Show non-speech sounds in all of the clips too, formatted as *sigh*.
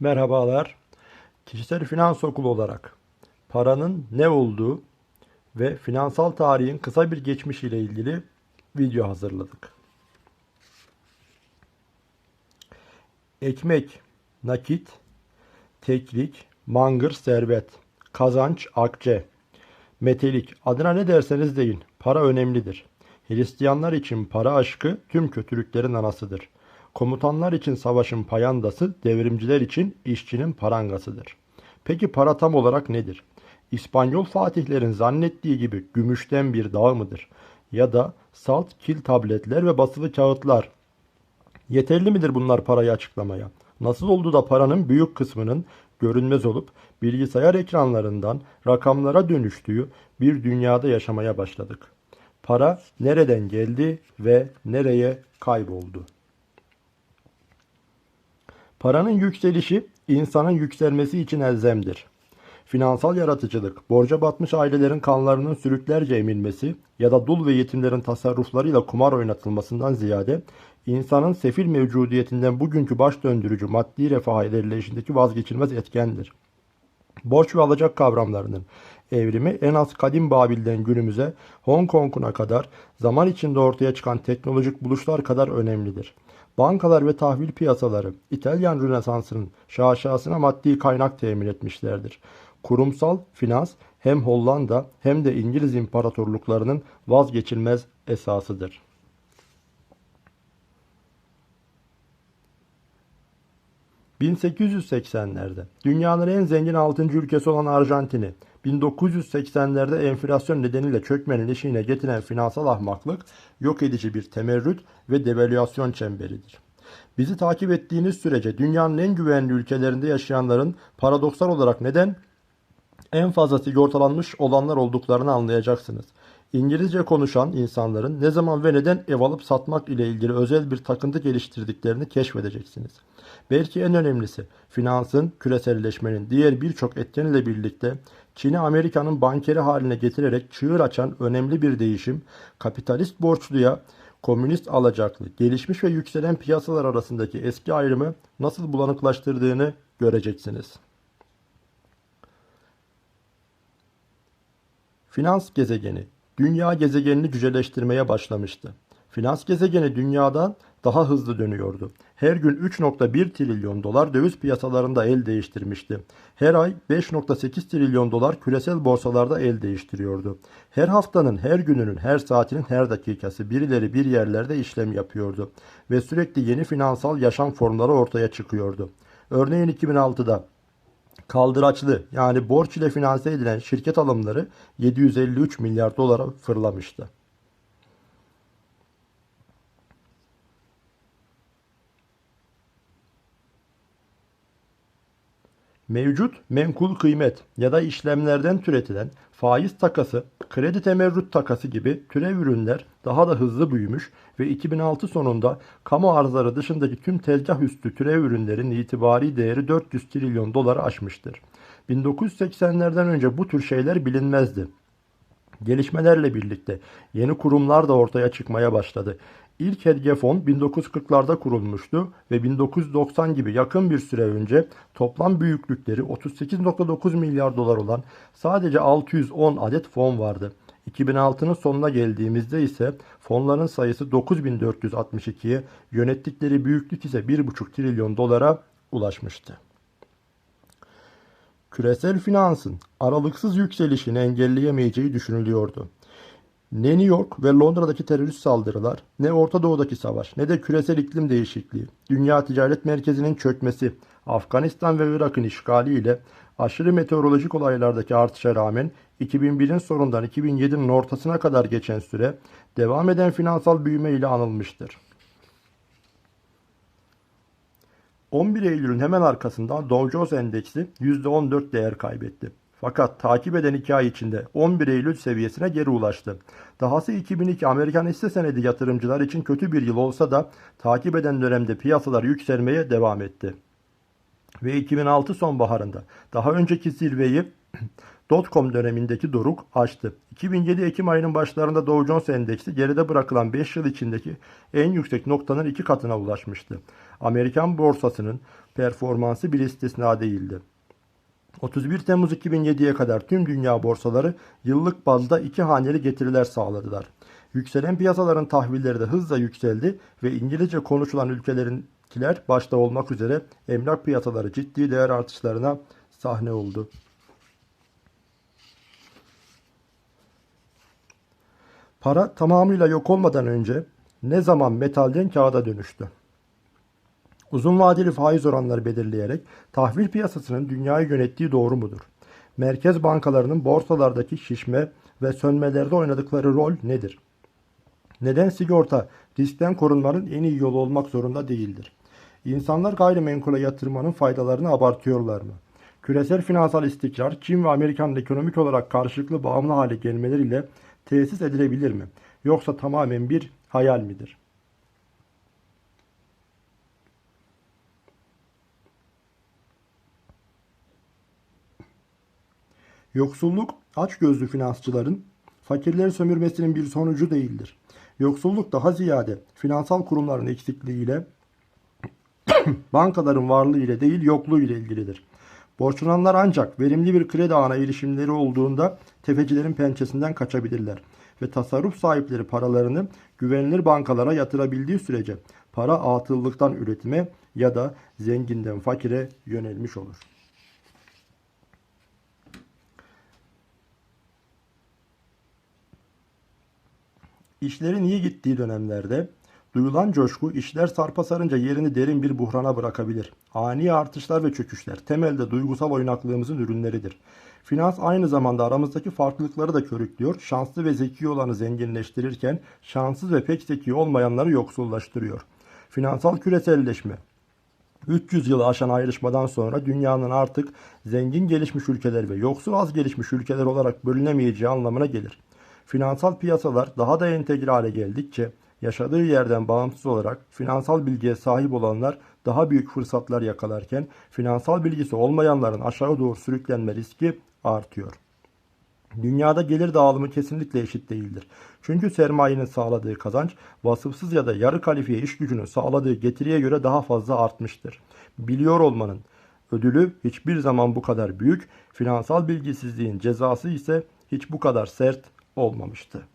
Merhabalar. Kişisel Finans Okulu olarak paranın ne olduğu ve finansal tarihin kısa bir geçmişiyle ilgili video hazırladık. Ekmek, nakit, teklik, mangır, servet, kazanç, akçe, metelik, adına ne derseniz deyin, para önemlidir. Hristiyanlar için para aşkı tüm kötülüklerin anasıdır. Komutanlar için savaşın payandası, devrimciler için işçinin parangasıdır. Peki para tam olarak nedir? İspanyol fatihlerin zannettiği gibi gümüşten bir dağ mıdır? Ya da salt kil tabletler ve basılı kağıtlar Yeterli midir bunlar parayı açıklamaya? Nasıl oldu da paranın büyük kısmının görünmez olup bilgisayar ekranlarından rakamlara dönüştüğü bir dünyada yaşamaya başladık? Para nereden geldi ve nereye kayboldu? Paranın yükselişi insanın yükselmesi için elzemdir. Finansal yaratıcılık, borca batmış ailelerin kanlarının sürüklerce emilmesi ya da dul ve yetimlerin tasarruflarıyla kumar oynatılmasından ziyade insanın sefil mevcudiyetinden bugünkü baş döndürücü maddi refah ilerleyişindeki vazgeçilmez etkendir. Borç ve alacak kavramlarının evrimi en az kadim Babil'den günümüze Hong Kong'una kadar zaman içinde ortaya çıkan teknolojik buluşlar kadar önemlidir. Bankalar ve tahvil piyasaları İtalyan Rönesansı'nın şaşasına maddi kaynak temin etmişlerdir. Kurumsal finans hem Hollanda hem de İngiliz imparatorluklarının vazgeçilmez esasıdır. ...1880'lerde dünyanın en zengin 6. ülkesi olan Arjantin'i 1980'lerde enflasyon nedeniyle çökmenin eşiğine getiren finansal ahmaklık yok edici bir temerrüt ve devalüasyon çemberidir. Bizi takip ettiğiniz sürece dünyanın en güvenli ülkelerinde yaşayanların paradoksal olarak neden en fazla sigortalanmış olanlar olduklarını anlayacaksınız. İngilizce konuşan insanların ne zaman ve neden ev alıp satmak ile ilgili özel bir takıntı geliştirdiklerini keşfedeceksiniz. Belki en önemlisi finansın, küreselleşmenin diğer birçok etkeniyle birlikte Çin'i Amerika'nın bankeri haline getirerek çığır açan önemli bir değişim, kapitalist borçluya komünist alacaklı, gelişmiş ve yükselen piyasalar arasındaki eski ayrımı nasıl bulanıklaştırdığını göreceksiniz. Finans gezegeni, dünya gezegenini cüceleştirmeye başlamıştı. Finans gezegeni dünyadan daha hızlı dönüyordu. Her gün 3.1 trilyon dolar döviz piyasalarında el değiştirmişti. Her ay 5.8 trilyon dolar küresel borsalarda el değiştiriyordu. Her haftanın, her gününün, her saatinin, her dakikası birileri bir yerlerde işlem yapıyordu. Ve sürekli yeni finansal yaşam formları ortaya çıkıyordu. Örneğin 2006'da kaldıraçlı yani borç ile finanse edilen şirket alımları 753 milyar dolara fırlamıştı. Mevcut menkul kıymet ya da işlemlerden türetilen faiz takası, kredi temerrüt takası gibi türev ürünler daha da hızlı büyümüş ve 2006 sonunda kamu arzları dışındaki tüm tezgah üstü türev ürünlerin itibari değeri 400 trilyon doları aşmıştır. 1980'lerden önce bu tür şeyler bilinmezdi. Gelişmelerle birlikte yeni kurumlar da ortaya çıkmaya başladı. İlk hedge fon 1940'larda kurulmuştu ve 1990 gibi yakın bir süre önce toplam büyüklükleri 38.9 milyar dolar olan sadece 610 adet fon vardı. 2006'nın sonuna geldiğimizde ise fonların sayısı 9462'ye, yönettikleri büyüklük ise 1,5 trilyon dolara ulaşmıştı. Küresel finansın aralıksız yükselişini engelleyemeyeceği düşünülüyordu. Ne New York ve Londra'daki terörist saldırılar, ne Orta Doğu'daki savaş, ne de küresel iklim değişikliği, dünya ticaret merkezinin çökmesi, Afganistan ve Irak'ın işgali ile aşırı meteorolojik olaylardaki artışa rağmen 2001'in sonundan 2007'nin ortasına kadar geçen süre devam eden finansal büyüme ile anılmıştır. 11 Eylül'ün hemen arkasından Dow Jones Endeksi %14 değer kaybetti. Fakat takip eden 2 ay içinde 11 Eylül seviyesine geri ulaştı. Dahası 2002 Amerikan hisse senedi yatırımcılar için kötü bir yıl olsa da takip eden dönemde piyasalar yükselmeye devam etti. Ve 2006 sonbaharında daha önceki zirveyi *clears throat* Dotcom dönemindeki doruk aştı. 2007 Ekim ayının başlarında Dow Jones Endeksi geride bırakılan 5 yıl içindeki en yüksek noktanın iki katına ulaşmıştı. Amerikan borsasının performansı bir istisna değildi. 31 Temmuz 2007'ye kadar tüm dünya borsaları yıllık bazda iki haneli getiriler sağladılar. Yükselen piyasaların tahvilleri de hızla yükseldi ve İngilizce konuşulan ülkelerinkiler başta olmak üzere emlak piyasaları ciddi değer artışlarına sahne oldu. Para tamamıyla yok olmadan önce ne zaman metalden kağıda dönüştü? Uzun vadeli faiz oranları belirleyerek tahvil piyasasının dünyayı yönettiği doğru mudur? Merkez bankalarının borsalardaki şişme ve sönmelerde oynadıkları rol nedir? Neden sigorta riskten korunmanın en iyi yolu olmak zorunda değildir? İnsanlar gayrimenkule yatırmanın faydalarını abartıyorlar mı? Küresel finansal istikrar Çin ve Amerika'nın ekonomik olarak karşılıklı bağımlı hale gelmeleriyle tesis edilebilir mi? Yoksa tamamen bir hayal midir? Yoksulluk açgözlü finansçıların fakirleri sömürmesinin bir sonucu değildir. Yoksulluk daha ziyade finansal kurumların eksikliğiyle *coughs* bankaların varlığı ile değil yokluğu ile ilgilidir. Borçlananlar ancak verimli bir kredi ağına erişimleri olduğunda tefecilerin pençesinden kaçabilirler ve tasarruf sahipleri paralarını güvenilir bankalara yatırabildiği sürece para atıllıktan üretime ya da zenginden fakire yönelmiş olur. İşlerin iyi gittiği dönemlerde duyulan coşku işler sarpa sarınca yerini derin bir buhrana bırakabilir. Ani artışlar ve çöküşler temelde duygusal oynaklığımızın ürünleridir. Finans aynı zamanda aramızdaki farklılıkları da körüklüyor, şanslı ve zeki olanı zenginleştirirken şanssız ve pek zeki olmayanları yoksullaştırıyor. Finansal küreselleşme 300 yılı aşan ayrışmadan sonra dünyanın artık zengin gelişmiş ülkeler ve yoksul az gelişmiş ülkeler olarak bölünemeyeceği anlamına gelir. Finansal piyasalar daha da entegre hale geldikçe yaşadığı yerden bağımsız olarak finansal bilgiye sahip olanlar daha büyük fırsatlar yakalarken finansal bilgisi olmayanların aşağı doğru sürüklenme riski artıyor. Dünyada gelir dağılımı kesinlikle eşit değildir. Çünkü sermayenin sağladığı kazanç vasıfsız ya da yarı kalifiye iş gücünün sağladığı getiriye göre daha fazla artmıştır. Biliyor olmanın ödülü hiçbir zaman bu kadar büyük, finansal bilgisizliğin cezası ise hiç bu kadar sert olmamıştı.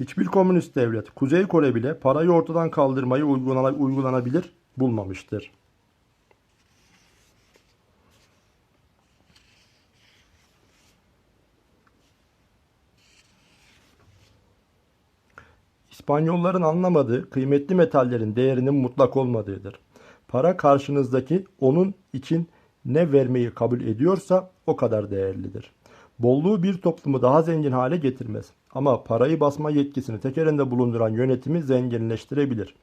Hiçbir komünist devlet, Kuzey Kore bile parayı ortadan kaldırmayı uygulana- uygulanabilir bulmamıştır. İspanyolların anlamadığı kıymetli metallerin değerinin mutlak olmadığıdır. Para karşınızdaki onun için ne vermeyi kabul ediyorsa o kadar değerlidir. Bolluğu bir toplumu daha zengin hale getirmez. Ama parayı basma yetkisini tek elinde bulunduran yönetimi zenginleştirebilir.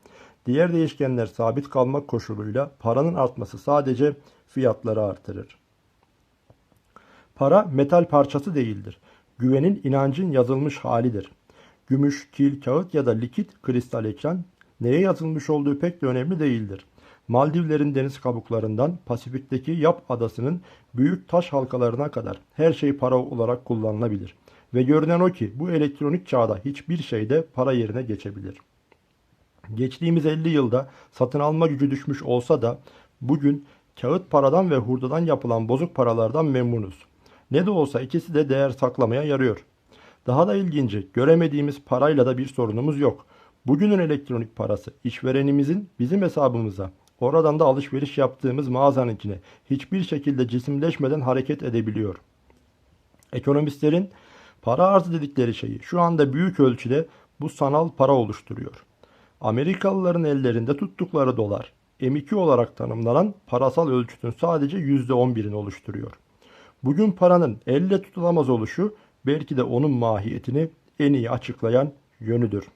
Diğer değişkenler sabit kalmak koşuluyla paranın artması sadece fiyatları artırır. Para metal parçası değildir. Güvenin inancın yazılmış halidir. Gümüş, kil, kağıt ya da likit kristal ekran neye yazılmış olduğu pek de önemli değildir. Maldivlerin deniz kabuklarından Pasifik'teki Yap adasının büyük taş halkalarına kadar her şey para olarak kullanılabilir. Ve görünen o ki bu elektronik çağda hiçbir şey de para yerine geçebilir. Geçtiğimiz 50 yılda satın alma gücü düşmüş olsa da bugün kağıt paradan ve hurdadan yapılan bozuk paralardan memnunuz. Ne de olsa ikisi de değer saklamaya yarıyor. Daha da ilginci göremediğimiz parayla da bir sorunumuz yok. Bugünün elektronik parası işverenimizin bizim hesabımıza oradan da alışveriş yaptığımız mağazanınkine hiçbir şekilde cisimleşmeden hareket edebiliyor. Ekonomistlerin para arzı dedikleri şeyi şu anda büyük ölçüde bu sanal para oluşturuyor. Amerikalıların ellerinde tuttukları dolar M2 olarak tanımlanan parasal ölçütün sadece %11'ini oluşturuyor. Bugün paranın elle tutulamaz oluşu belki de onun mahiyetini en iyi açıklayan yönüdür.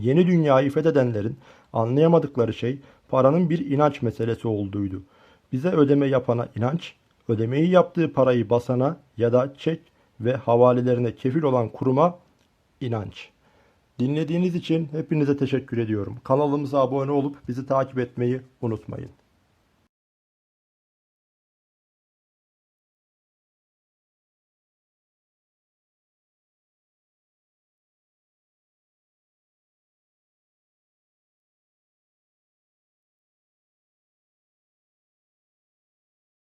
Yeni dünyayı fethedenlerin anlayamadıkları şey paranın bir inanç meselesi olduğuydu. Bize ödeme yapana inanç, ödemeyi yaptığı parayı basana ya da çek ve havalelerine kefil olan kuruma inanç. Dinlediğiniz için hepinize teşekkür ediyorum. Kanalımıza abone olup bizi takip etmeyi unutmayın.